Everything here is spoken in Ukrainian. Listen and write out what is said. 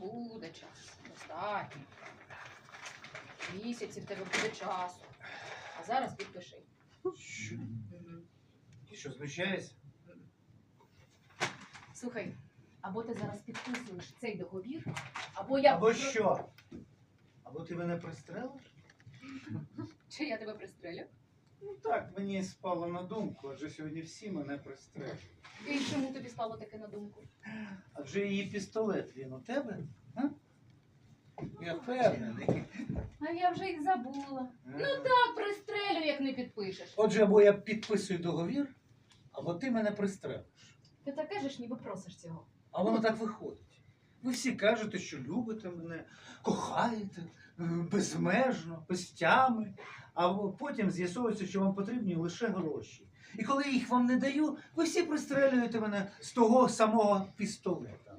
буде час. Достатньо. Місяці в тебе буде часу. А зараз підпиши. Що? Ти що, знущаєшся? Слухай, або ти зараз підписуєш цей договір, або я. Або що? Або ти мене пристрелиш? Чи я тебе пристрелю? Ну так, мені спало на думку, адже сьогодні всі мене пристрелять. І чому тобі спало таке на думку? Адже її пістолет він у тебе? А? Я впевнений. А я вже й забула. Ну так, пристрелю, як не підпишеш. Отже, або я підписую договір, або ти мене пристрелиш. Ти так кажеш, ніби просиш цього. А воно так виходить. Ви всі кажете, що любите мене, кохаєте е, безмежно, без тями, а потім з'ясовується, що вам потрібні лише гроші. І коли їх вам не даю, ви всі пристрелюєте мене з того самого пістолета.